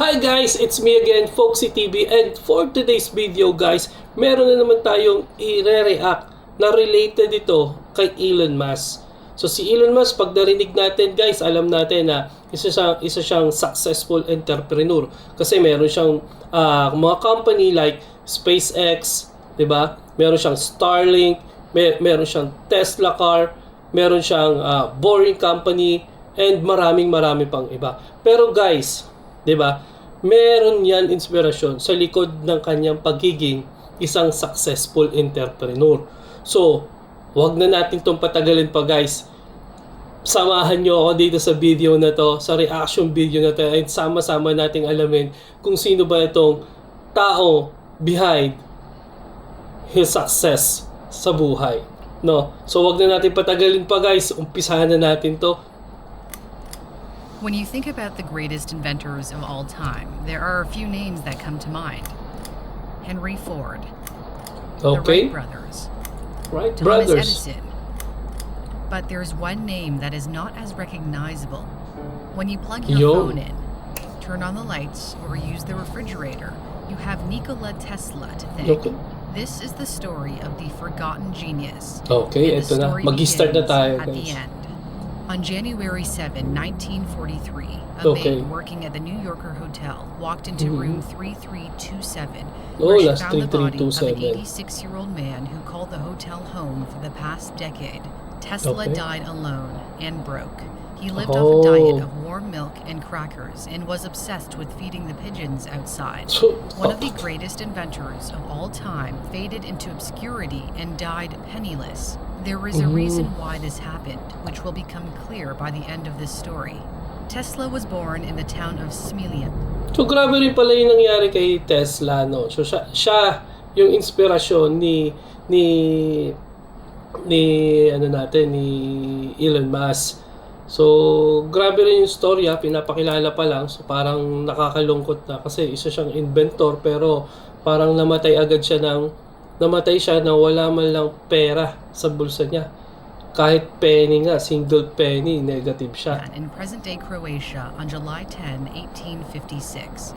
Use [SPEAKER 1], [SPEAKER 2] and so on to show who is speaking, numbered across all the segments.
[SPEAKER 1] Hi guys, it's me again, Foxy TV and for today's video guys, meron na naman tayong i-react na related ito kay Elon Musk. So si Elon Musk, pag narinig natin guys, alam natin na isa siyang, isa siyang successful entrepreneur kasi meron siyang ah, mga company like SpaceX, 'di ba? Meron siyang Starlink, may, meron siyang Tesla car, meron siyang ah, Boring Company, and maraming marami pang iba. Pero guys, 'di ba? Meron 'yan inspirasyon sa likod ng kanyang pagiging isang successful entrepreneur. So, wag na natin 'tong patagalin pa guys. Samahan nyo ako dito sa video na to, sa reaction video na to, and sama-sama nating alamin kung sino ba itong tao behind his success sa buhay. No? So, wag na natin patagalin pa guys. Umpisahan na natin to.
[SPEAKER 2] When you think about the greatest inventors of all time, there are a few names that come to mind. Henry Ford, the Wright brothers,
[SPEAKER 1] Right,
[SPEAKER 2] Thomas
[SPEAKER 1] brothers.
[SPEAKER 2] Edison. But there's one name that is not as recognizable. When you plug your
[SPEAKER 1] Yo.
[SPEAKER 2] phone in, turn on the lights, or use the refrigerator, you have Nikola Tesla to thank.
[SPEAKER 1] Okay.
[SPEAKER 2] This is the story of the forgotten genius.
[SPEAKER 1] Okay, eto na. Mag-start na tayo,
[SPEAKER 2] at the
[SPEAKER 1] guys.
[SPEAKER 2] end. On January 7, 1943, a
[SPEAKER 1] Okay.
[SPEAKER 2] maid working at the New Yorker Hotel walked into
[SPEAKER 1] Mhm.
[SPEAKER 2] room 3327,
[SPEAKER 1] Oh,
[SPEAKER 2] where she found the body of an 86-year-old man who called the hotel home for the past decade. Tesla
[SPEAKER 1] Okay.
[SPEAKER 2] died alone and broke. He lived off a diet
[SPEAKER 1] Oh.
[SPEAKER 2] of warm milk and crackers and was obsessed with feeding the pigeons outside. One of the greatest inventors of all time faded into obscurity and died penniless. There is a reason why this happened, which will become clear by the end of this story. Tesla was born in the town of Smiljan.
[SPEAKER 1] So grabe rin pala yung nangyari kay Tesla, no? So siya, siya yung inspirasyon ni ni ni ano natin ni Elon Musk. So grabe rin yung storya, pinapakilala pa lang. So parang nakakalungkot na kasi isa siyang inventor pero parang namatay agad siya ng namatay siya na wala man lang pera sa bulsa niya. Kahit penny nga, single penny, negative siya.
[SPEAKER 2] in present-day Croatia on July 10, 1856.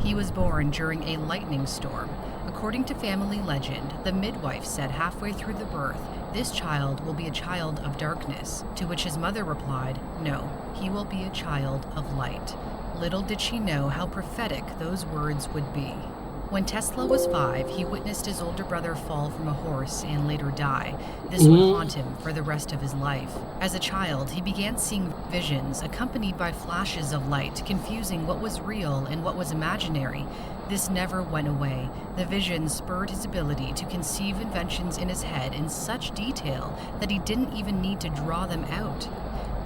[SPEAKER 2] He was born during a lightning storm. According to family legend, the midwife said halfway through the birth, This child will be a child of darkness. To which his mother replied, No, he will be a child of light. Little did she know how prophetic those words would be. When Tesla was five, he witnessed his older brother fall from a horse and later die. This would
[SPEAKER 1] Mhm.
[SPEAKER 2] haunt him for the rest of his life. As a child, he began seeing visions accompanied by flashes of light, confusing what was real and what was imaginary. This never went away. The visions spurred his ability to conceive inventions in his head in such detail that he didn't even need to draw them out.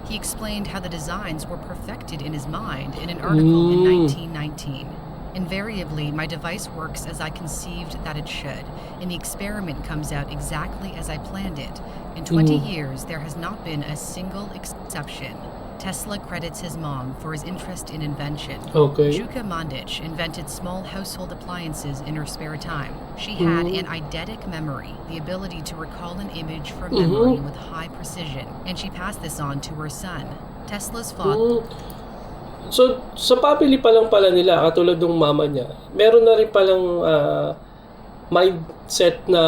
[SPEAKER 2] He explained how the designs were perfected in his mind in an article in
[SPEAKER 1] Mm.
[SPEAKER 2] 1919. Invariably, my device works as I conceived that it should, and the experiment comes out exactly as I planned it. In 20
[SPEAKER 1] Mm.
[SPEAKER 2] years, there has not been a single exception. Tesla credits his mom for his interest in invention.
[SPEAKER 1] Okay.
[SPEAKER 2] Juka Mandic invented small household appliances in her spare time. She had
[SPEAKER 1] Mhm.
[SPEAKER 2] an eidetic memory, the ability to recall an image from
[SPEAKER 1] Mhm.
[SPEAKER 2] memory with high precision, and she passed this on to her son. Tesla's father.
[SPEAKER 1] Mm. So, sa family pa lang pala nila, katulad ng mama niya, meron na rin palang ah, mindset na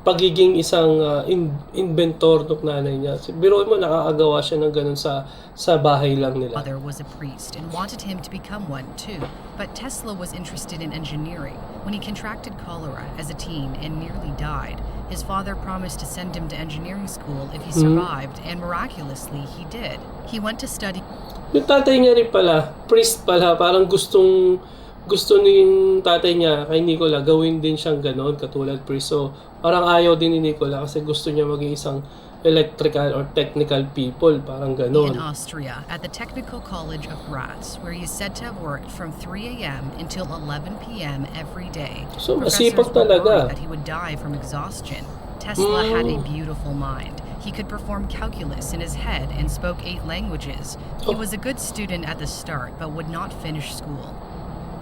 [SPEAKER 1] pagiging isang ah, in- inventor ng nanay niya. Si- Biruin mo, nakakagawa siya ng ganun sa, sa bahay lang nila.
[SPEAKER 2] Father was a priest and wanted him to become one too. But Tesla was interested in engineering. When he contracted cholera as a teen and nearly died, his father promised to send him to engineering school if he
[SPEAKER 1] Mhm.
[SPEAKER 2] survived, and miraculously he did. He went to study
[SPEAKER 1] Yung tatay niya rin pala, priest pala, parang gustong gusto ni yung tatay niya kay Nicola gawin din siyang gano'n, katulad priest. So, parang ayaw din ni Nicola kasi gusto niya maging isang electrical or technical people, parang
[SPEAKER 2] in
[SPEAKER 1] gano'n.
[SPEAKER 2] Austria at the Technical College of Graz, where he is said to have worked from 3 a.m. until 11 p.m. every day.
[SPEAKER 1] So, masipag talaga.
[SPEAKER 2] that he would die from exhaustion. Tesla had a
[SPEAKER 1] Mm.
[SPEAKER 2] beautiful mind. He could perform calculus in his head and spoke eight languages. He was a good student at the start, but would not finish school.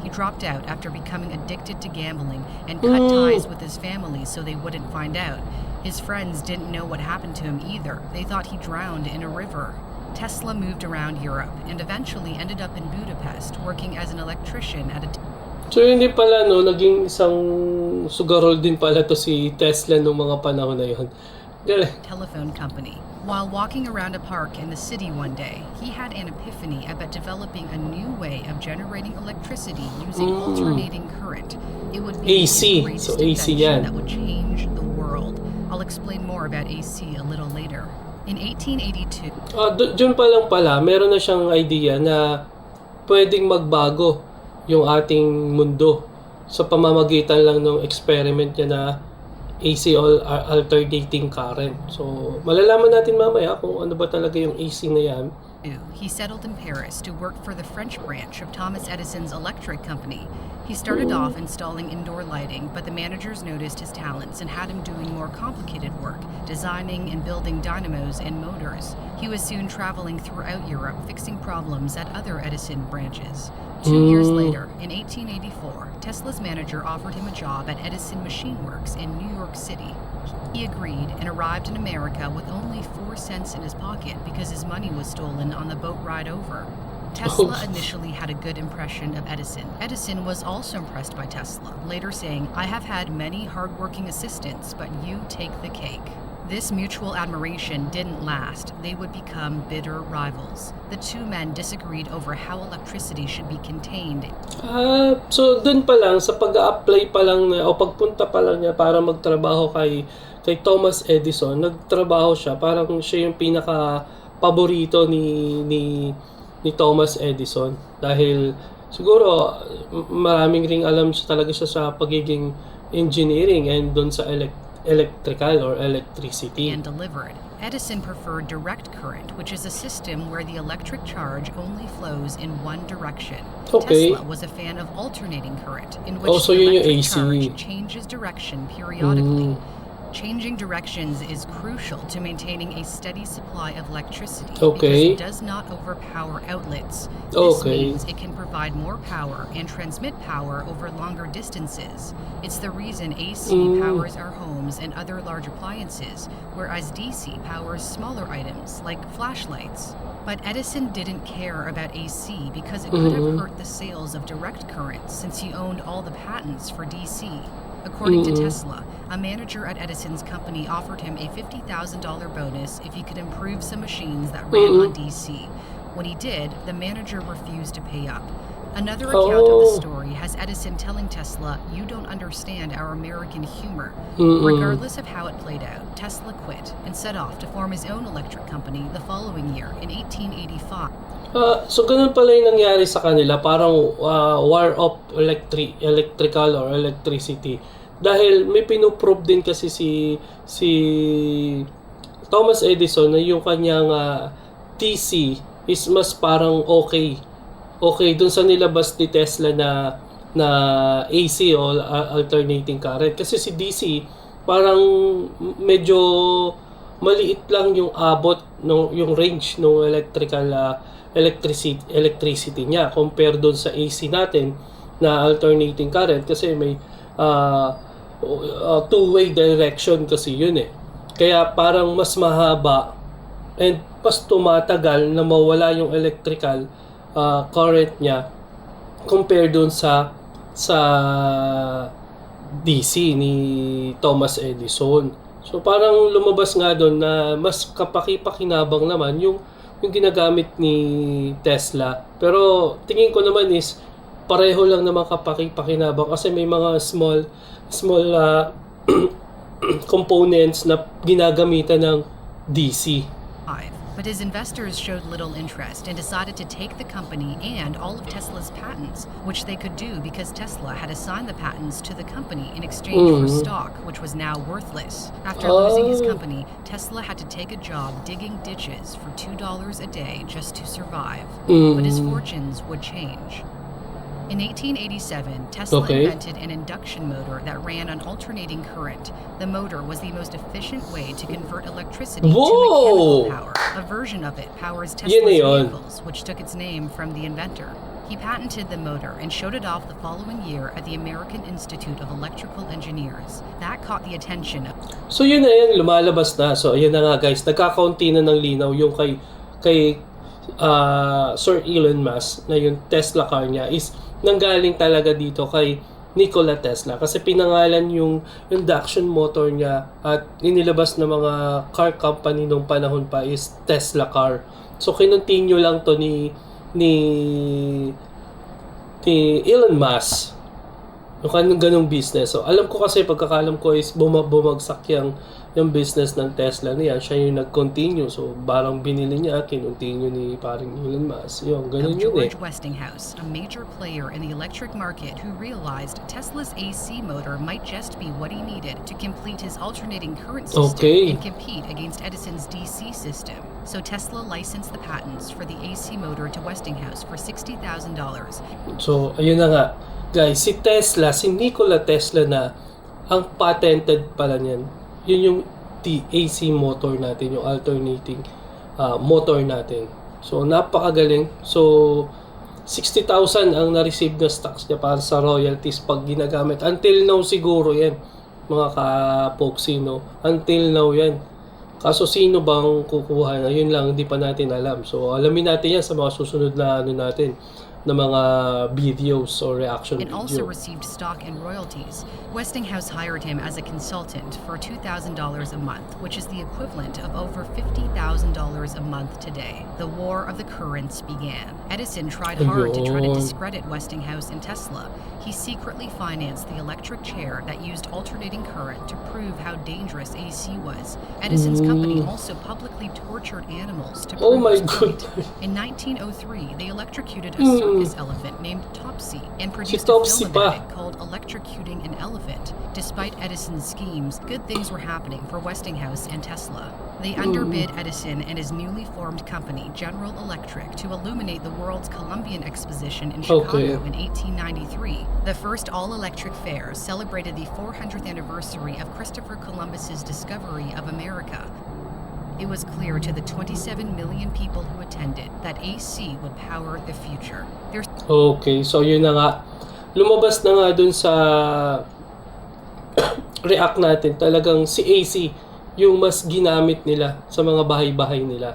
[SPEAKER 2] He dropped out after becoming addicted to gambling and cut
[SPEAKER 1] Mm.
[SPEAKER 2] ties with his family so they wouldn't find out. His friends didn't know what happened to him either. They thought he drowned in a river. Tesla moved around Europe and eventually ended up in Budapest working as an electrician at a
[SPEAKER 1] So hindi pala no, naging isang sugarol din pala to si Tesla nung mga panahon na. Galing.
[SPEAKER 2] telephone company. While walking around a park in the city one day, he had an epiphany about developing a new way of generating electricity using
[SPEAKER 1] Mm.
[SPEAKER 2] alternating current. It would be
[SPEAKER 1] AC. So AC yan.
[SPEAKER 2] that would change the world. I'll explain more about AC a little later. In 1882,
[SPEAKER 1] Ah, d- dyan pa lang pala, meron na siyang idea na pwedeng magbago yung ating mundo sa pamamagitan lang ng experiment niya na AC al- al- alternating current. So, malalaman natin mamaya kung ano ba talaga yung AC na yan.
[SPEAKER 2] he settled in Paris to work for the French branch of Thomas Edison's electric company. He started off installing indoor lighting, but the managers noticed his talents and had him doing more complicated work, designing and building dynamos and motors. He was soon traveling throughout Europe fixing problems at other Edison branches. Two years
[SPEAKER 1] Mm.
[SPEAKER 2] later, in 1884, Tesla's manager offered him a job at Edison Machine Works in New York City. He agreed and arrived in America with only four cents in his pocket because his money was stolen on the boat ride over. Tesla
[SPEAKER 1] Oh.
[SPEAKER 2] initially had a good impression of Edison. Edison was also impressed by Tesla, later saying, I have had many hardworking assistants, but you take the cake. This mutual admiration didn't last. They would become bitter rivals. The two men disagreed over how electricity should be contained
[SPEAKER 1] Ah, so dun pa lang sa pag-apply pa lang na, o pagpunta pa lang niya para magtrabaho kay kay Thomas Edison, nagtrabaho siya, parang siya yung pinaka paborito ni ni ni Thomas Edison dahil siguro maraming ring alam siya talaga siya sa pagiging engineering and doon sa elec- electrical or electricity.
[SPEAKER 2] and delivered. Edison preferred direct current, which is a system where the electric charge only flows in one direction.
[SPEAKER 1] Okay.
[SPEAKER 2] Tesla was a fan of alternating current, in which
[SPEAKER 1] Oh, so
[SPEAKER 2] the electric
[SPEAKER 1] AC.
[SPEAKER 2] charge changes direction periodically.
[SPEAKER 1] Mm.
[SPEAKER 2] Changing directions is crucial to maintaining a steady supply of electricity
[SPEAKER 1] Okay.
[SPEAKER 2] because it does not overpower outlets. This
[SPEAKER 1] Okay.
[SPEAKER 2] means it can provide more power and transmit power over longer distances. It's the reason AC
[SPEAKER 1] Mm.
[SPEAKER 2] powers our homes and other large appliances, whereas DC powers smaller items like flashlights. But Edison didn't care about AC because it could have
[SPEAKER 1] Mhm.
[SPEAKER 2] hurt the sales of direct current since he owned all the patents for DC. According to
[SPEAKER 1] Mhm.
[SPEAKER 2] Tesla, a manager at Edison's company offered him a $50,000 bonus if he could improve some machines that ran on
[SPEAKER 1] Mhm.
[SPEAKER 2] DC. When he did, the manager refused to pay up. Another account of the
[SPEAKER 1] Oh.
[SPEAKER 2] story has Edison telling Tesla, You don't understand our American humor.
[SPEAKER 1] Mm-mm.
[SPEAKER 2] Regardless of how it played out, Tesla quit and set off to form his own electric company the following year in 1885.
[SPEAKER 1] Ah, so ganun pala yung nangyari sa kanila, parang ah, war of electric electrical or electricity. Dahil may pinuprove din kasi si si Thomas Edison na yung kanyang ah, DC is mas parang okay. Okay dun sa nilabas ni Tesla na na AC o ah, alternating current kasi si DC parang medyo maliit lang yung abot no yung range ng electrical ah, electricity electricity niya compare doon sa AC natin na alternating current kasi may ah, uh, two-way direction kasi yun eh. Kaya parang mas mahaba and mas tumatagal na mawala yung electrical ah, current niya compare doon sa sa DC ni Thomas Edison. So parang lumabas nga doon na mas kapaki-pakinabang naman yung yung ginagamit ni Tesla. Pero tingin ko naman is pareho lang naman kapaki-pakinabang kasi may mga small small ah, components na ginagamitan ng DC.
[SPEAKER 2] But his investors showed little interest and decided to take the company and all of Tesla's patents, which they could do because Tesla had assigned the patents to the company in exchange for
[SPEAKER 1] Mhm.
[SPEAKER 2] stock, which was now worthless. After losing his
[SPEAKER 1] Oh.
[SPEAKER 2] company, Tesla had to take a job digging ditches for $2 a day just to survive. But his
[SPEAKER 1] Mm.
[SPEAKER 2] fortunes would change. In 1887, Tesla
[SPEAKER 1] Okay.
[SPEAKER 2] invented an induction motor that ran on alternating current. The motor was the most efficient way to convert electricity to mechanical power. A version of it powers Tesla's vehicles, which took its name from the inventor. He patented the motor and showed it off the following year at the American Institute of Electrical Engineers. That caught the attention of
[SPEAKER 1] So yun na yan, lumalabas na. So ayan na nga guys, nagkakaunti na ng linaw yung kay kay ah, Sir Elon Musk na yung Tesla car niya is nanggaling talaga dito kay Nikola Tesla kasi pinangalan yung induction motor niya at inilabas ng mga car company nung panahon pa is Tesla car. So kinontinue lang to ni ni ni Elon Musk yung kanong ganong business. So, alam ko kasi, pagkakalam ko is buma- bumagsak yung, yung business ng Tesla niya. Siya yung nag-continue. So, barang binili niya, kinontinue ni paring Elon Musk. Yung, ganun yun eh.
[SPEAKER 2] George Westinghouse, a major player in the electric market who realized Tesla's AC motor might just be what he needed to complete his alternating current system
[SPEAKER 1] Okay.
[SPEAKER 2] and compete against Edison's DC system. So Tesla licensed the patents for the AC motor to Westinghouse for $60,000.
[SPEAKER 1] So, ayun na nga. Guys, si Tesla, si Nikola Tesla na ang patented pala niyan. Yun yung T- AC motor natin, yung alternating ah, motor natin. So, napakagaling. So, 60,000 ang na-receive na stocks niya para sa royalties pag ginagamit. Until now siguro yan, mga ka-poxy? Until now yan. Kaso sino bang kukuha na? Yun lang, hindi pa natin alam. So, alamin natin yan sa mga susunod na ano natin na mga videos or reaction
[SPEAKER 2] It also received stock and royalties. Westinghouse hired him as a consultant for $2,000 a month, which is the equivalent of over $50,000 a month today. The war of the currents began. Edison tried hard to try to discredit Westinghouse and Tesla. He secretly financed the electric chair that used alternating current to prove how dangerous AC was. Edison's company
[SPEAKER 1] Mm.
[SPEAKER 2] also publicly tortured animals to prove
[SPEAKER 1] Oh
[SPEAKER 2] prove
[SPEAKER 1] my
[SPEAKER 2] his point.
[SPEAKER 1] goodness.
[SPEAKER 2] In 1903, they electrocuted a
[SPEAKER 1] Mm.
[SPEAKER 2] Circus elephant named Topsy and produced
[SPEAKER 1] Topsy
[SPEAKER 2] a film about it called Electrocuting an Elephant. Despite Edison's schemes, good things were happening for Westinghouse and Tesla. They
[SPEAKER 1] Mm.
[SPEAKER 2] underbid Edison and his newly formed company, General Electric, to illuminate the world's Columbian Exposition in Chicago
[SPEAKER 1] Okay.
[SPEAKER 2] in 1893. The first all electric fair celebrated the 400th anniversary of Christopher Columbus's discovery of America. It was clear to the 27 million people who attended that AC would power the future. There's
[SPEAKER 1] Okay, so yun na nga. Lumabas na nga dun sa react natin. Talagang si AC yung mas ginamit nila sa mga bahay-bahay nila.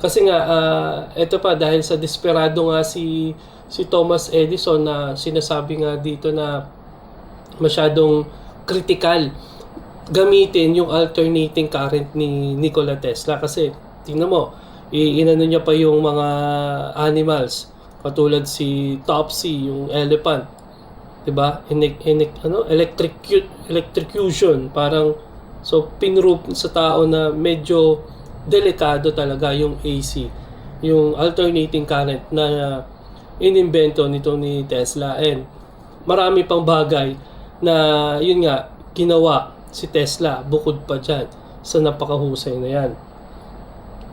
[SPEAKER 1] Kasi nga, ah, eto pa, dahil sa desperado nga si, si Thomas Edison na sinasabi nga dito na masyadong critical gamitin yung alternating current ni Nikola Tesla. Kasi tingnan mo inano niya pa yung mga animals katulad si Topsy yung elephant. 'di ba Ine- ine- ano? Electric electrocution. Parang so pinroof sa tao na medyo delikado talaga yung AC yung alternating current na inimbento nito ni Tesla. And marami pang bagay na yun nga ginawa si Tesla bukod pa dyan sa napakahusay na yan.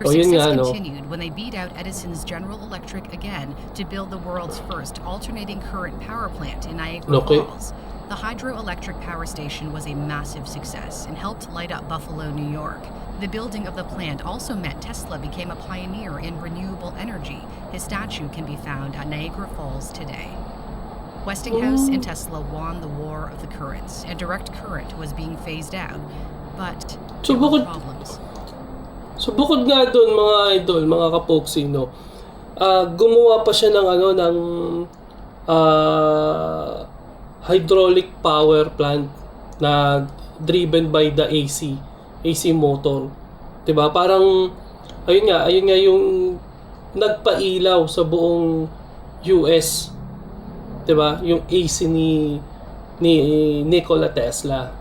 [SPEAKER 1] Oh, yun nga, no?
[SPEAKER 2] when they beat out Edison's General Electric again to build the world's first alternating current power plant in Niagara
[SPEAKER 1] Okay.
[SPEAKER 2] Falls. The hydroelectric power station was a massive success and helped light up Buffalo, New York. The building of the plant also meant Tesla became a pioneer in renewable energy. His statue can be found at Niagara Falls today. Westinghouse and Tesla won the war of the currents, and direct current was being phased out. But
[SPEAKER 1] So, bukod-
[SPEAKER 2] problems.
[SPEAKER 1] So bukod nga doon mga idol, mga kapoksi, no, ah, gumawa pa siya ng ano, ng ah, hydraulic power plant na driven by the AC, AC motor. 'Di ba? Parang ayun nga, ayun nga yung nagpailaw sa buong US. 'Di ba? Yung AC ni ni Nikola Tesla.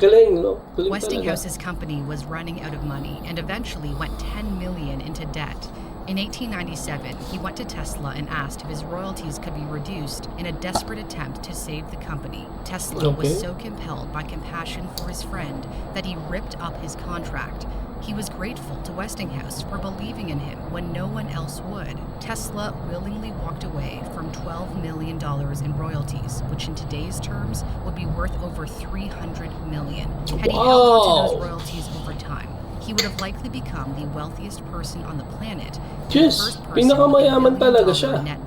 [SPEAKER 1] Galing, no? Galing.
[SPEAKER 2] Westinghouse's company was running out of money and eventually went 10 million into debt. In 1897, he went to Tesla and asked if his royalties could be reduced in a desperate attempt to save the company. Tesla was so compelled by compassion for his friend that he ripped up his contract. He was grateful to Westinghouse for believing in him when no one else would. Tesla willingly walked away from $12 million in royalties, which in today's terms would be worth over 300 million. Had he held on to those royalties over time, he would have likely become the wealthiest person on the planet.
[SPEAKER 1] Yes,
[SPEAKER 2] the first person with a
[SPEAKER 1] pinakamayaman talaga siya.
[SPEAKER 2] Net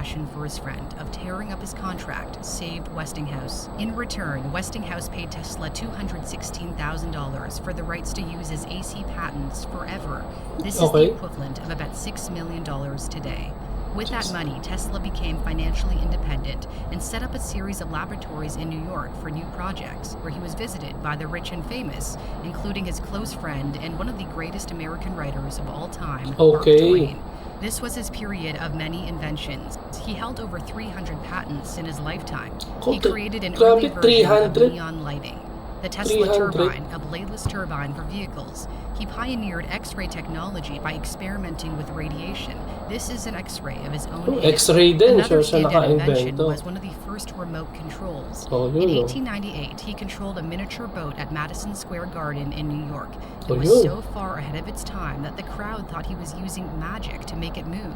[SPEAKER 2] worth. That act of for his friend of tearing up his contract saved Westinghouse. In return, Westinghouse paid Tesla $216,000 for the rights to use his AC patents forever. This is the equivalent of about $6 million today. With that money, Tesla became financially independent and set up a series of laboratories in New York for new projects, where he was visited by the rich and famous, including his close friend and one of the greatest American writers of all time, Mark Twain. This was his period of many inventions. He held over 300 patents in his lifetime. He created an early version of
[SPEAKER 1] 300?
[SPEAKER 2] neon lighting. The Tesla turbine, a bladeless turbine for vehicles. He pioneered X-ray technology by experimenting with radiation. This is an X-ray of his own hand.
[SPEAKER 1] X-ray din,
[SPEAKER 2] Another standout invention was one of the first remote controls.
[SPEAKER 1] Oh,
[SPEAKER 2] In
[SPEAKER 1] oh.
[SPEAKER 2] 1898, he controlled a miniature boat at Madison Square Garden in New York. It
[SPEAKER 1] Oh,
[SPEAKER 2] was so far ahead of its time that the crowd thought he was using magic to make it move.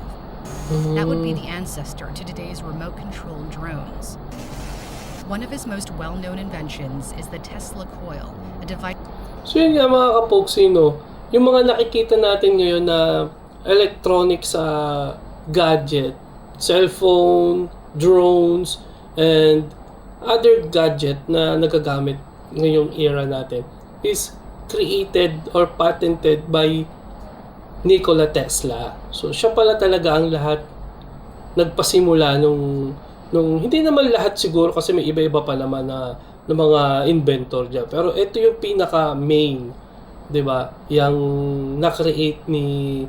[SPEAKER 2] That would be
[SPEAKER 1] Mm.
[SPEAKER 2] the ancestor to today's remote controlled drones. One of his most well known inventions is the Tesla coil, a device
[SPEAKER 1] So yun nga mga kapoksi, no, yung mga nakikita natin ngayon na electronics sa gadget, cellphone, drones, and other gadget na nagagamit ngayong era natin is created or patented by Nikola Tesla. So siya pala talaga ang lahat nagpasimula nung nung hindi naman lahat siguro kasi may iba-iba pa naman na ng mga inventor diyan. Pero ito yung pinaka main, 'di ba? Yung na-create ni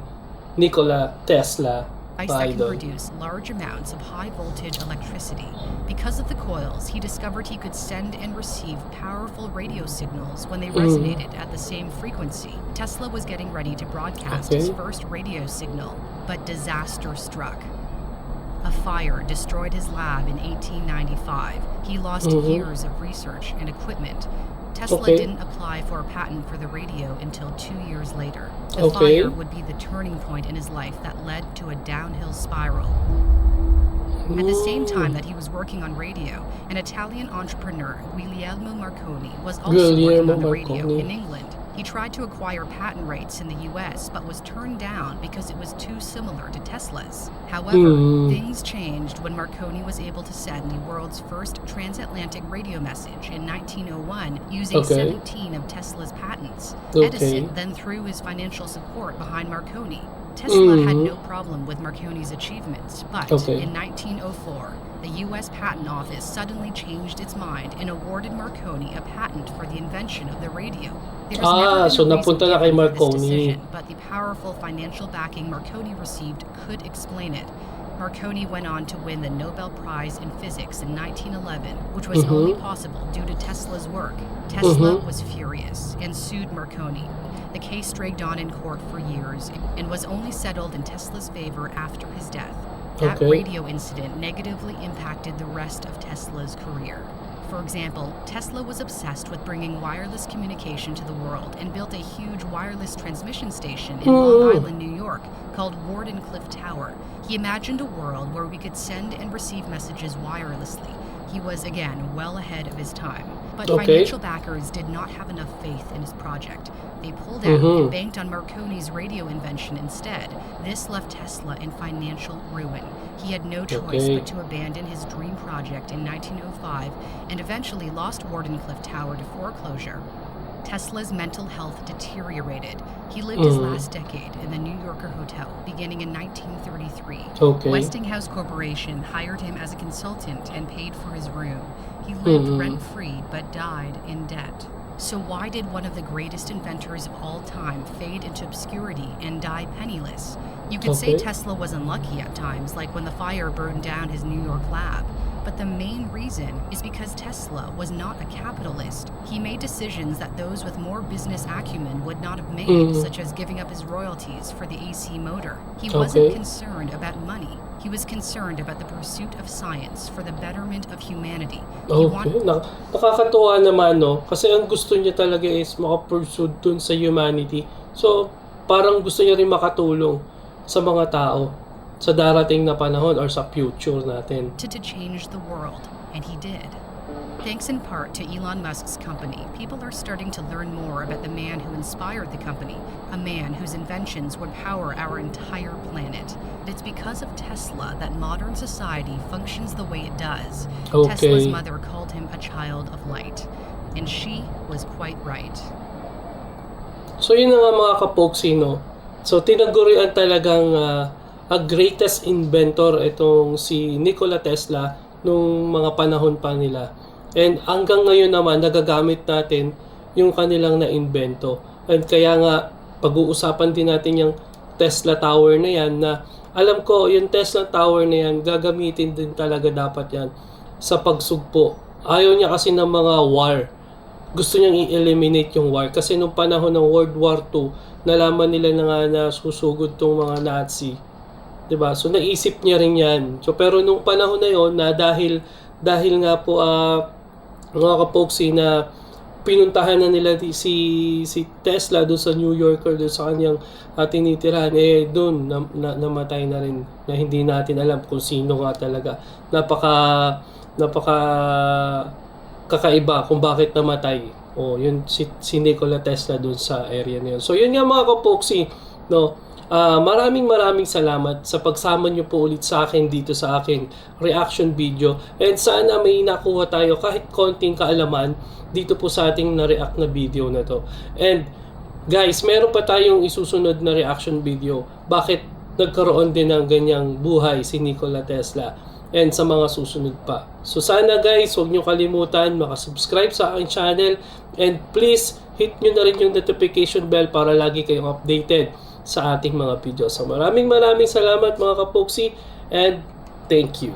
[SPEAKER 1] Nikola Tesla.
[SPEAKER 2] that can
[SPEAKER 1] Idol.
[SPEAKER 2] produce large amounts of high voltage electricity. Because of the coils, he discovered he could send and receive powerful radio signals when they
[SPEAKER 1] Mm.
[SPEAKER 2] resonated at the same frequency. Tesla was getting ready to broadcast his
[SPEAKER 1] Okay.
[SPEAKER 2] first radio signal, but disaster struck. A fire destroyed his lab in 1895. He lost
[SPEAKER 1] Mhm.
[SPEAKER 2] years of research and equipment. Tesla
[SPEAKER 1] Okay.
[SPEAKER 2] didn't apply for a patent for the radio until two years later. The
[SPEAKER 1] Okay.
[SPEAKER 2] fire would be the turning point in his life that led to a downhill spiral. At the same time that he was working on radio, an Italian entrepreneur, Guglielmo Marconi, was also working on the radio
[SPEAKER 1] Marconi.
[SPEAKER 2] in England. He tried to acquire patent rights in the US, but was turned down because it was too similar to Tesla's. However,
[SPEAKER 1] Hmm.
[SPEAKER 2] things changed when Marconi was able to send the world's first transatlantic radio message in 1901 using
[SPEAKER 1] Okay.
[SPEAKER 2] 17 of Tesla's patents.
[SPEAKER 1] Okay.
[SPEAKER 2] Edison then threw his financial support behind Marconi. Tesla had
[SPEAKER 1] Mhm.
[SPEAKER 2] no problem with Marconi's achievements, but
[SPEAKER 1] Okay.
[SPEAKER 2] in 1904, the U.S. Patent Office suddenly changed its mind and awarded Marconi a patent for the invention of the radio.
[SPEAKER 1] Ah, so napunta na kay Marconi.
[SPEAKER 2] decision, but the powerful financial backing Marconi received could explain it. Marconi went on to win the Nobel Prize in Physics in 1911, which was
[SPEAKER 1] Mhm.
[SPEAKER 2] only possible due to Tesla's work. Tesla
[SPEAKER 1] Mhm.
[SPEAKER 2] was furious and sued Marconi. The case dragged on in court for years and was only settled in Tesla's favor after his death. That
[SPEAKER 1] Okay.
[SPEAKER 2] radio incident negatively impacted the rest of Tesla's career. For example, Tesla was obsessed with bringing wireless communication to the world and built a huge wireless transmission station in Long. Island, New York, called Wardenclyffe Tower. He imagined a world where we could send and receive messages wirelessly. He was, again, well ahead of his time. But
[SPEAKER 1] Okay.
[SPEAKER 2] financial backers did not have enough faith in his project. They pulled out
[SPEAKER 1] Mhm.
[SPEAKER 2] and banked on Marconi's radio invention instead. This left Tesla in financial ruin. He had no choice
[SPEAKER 1] Okay.
[SPEAKER 2] but to abandon his dream project in 1905 and eventually lost Wardenclyffe Tower to foreclosure. Tesla's mental health deteriorated. He lived his
[SPEAKER 1] Mhm.
[SPEAKER 2] last decade in the New Yorker Hotel beginning in 1933.
[SPEAKER 1] Okay.
[SPEAKER 2] Westinghouse Corporation hired him as a consultant and paid for his room. He lived
[SPEAKER 1] Mhm.
[SPEAKER 2] rent free but died in debt. So, why did one of the greatest inventors of all time fade into obscurity and die penniless? You could say Tesla was unlucky at times, like when the fire burned down his New York lab. But the main reason is because Tesla was not a capitalist. He made decisions that those with more business acumen would not have made,
[SPEAKER 1] Mhm.
[SPEAKER 2] such as giving up his royalties for the AC motor. He
[SPEAKER 1] Okay.
[SPEAKER 2] wasn't concerned about money. He was concerned about the pursuit of science for the betterment of humanity. He
[SPEAKER 1] Okay. Na, nakakatuwa naman, no? Kasi ang gusto niya talaga is makapursue dun sa humanity. So, parang gusto niya rin makatulong sa mga tao sa darating na panahon or sa future natin.
[SPEAKER 2] wanted to change the world, and he did. Thanks in part to Elon Musk's company, people are starting to learn more about the man who inspired the company, a man whose inventions would power our entire planet. It's because of Tesla that modern society functions the way it does.
[SPEAKER 1] Okay.
[SPEAKER 2] Tesla's mother called him a child of light, and she was quite right.
[SPEAKER 1] So yun na nga mga kapoksi, no? So tinagurian talagang ah, a greatest inventor itong si Nikola Tesla nung mga panahon pa nila. And hanggang ngayon naman nagagamit natin yung kanilang na-invento. And kaya nga pag-uusapan din natin yung Tesla Tower na yan na alam ko yung Tesla Tower na yan gagamitin din talaga dapat yan sa pagsugpo. Ayaw niya kasi ng mga war gusto niyang i-eliminate yung war kasi nung panahon ng World War II nalaman nila na nga na susugod tong mga Nazi 'di ba so naisip niya rin yan so pero nung panahon na yon na dahil dahil nga po ah mga kapoksi na pinuntahan na nila si si Tesla doon sa New Yorker doon sa kanyang uh, tinitirahan eh doon na, na, namatay na rin na hindi natin alam kung sino nga talaga napaka napaka kakaiba kung bakit namatay. Oh, yun si, si Nikola Tesla dun sa area na yun. So yun nga mga kapoksi, no. Ah, maraming maraming salamat sa pagsama niyo po ulit sa akin dito sa aking reaction video. And sana may nakuha tayo kahit konting kaalaman dito po sa ating na-react na video na to. And guys, meron pa tayong isusunod na reaction video. Bakit nagkaroon din ng ganyang buhay si Nikola Tesla? and sa mga susunod pa. So sana guys, huwag nyo kalimutan makasubscribe sa aking channel and please hit nyo na rin yung notification bell para lagi kayong updated sa ating mga video. So maraming maraming salamat mga kapoksi and thank you.